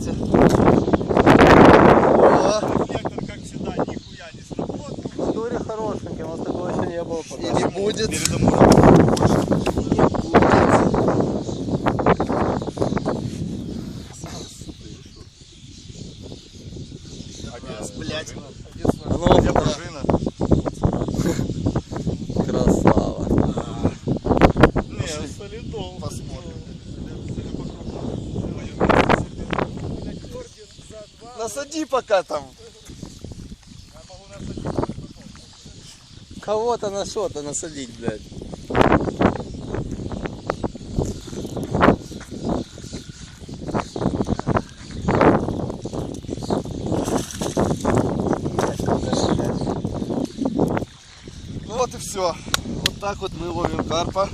Давайте. О, Вектор, как всегда, нихуя не сработал. В натуре хорошенький, у нас такого еще не было пока. и не будет. Передо Где да, пружина? Насади пока там. Кого-то на что-то насадить, блядь. Вот и все. Вот так вот мы ловим карпа.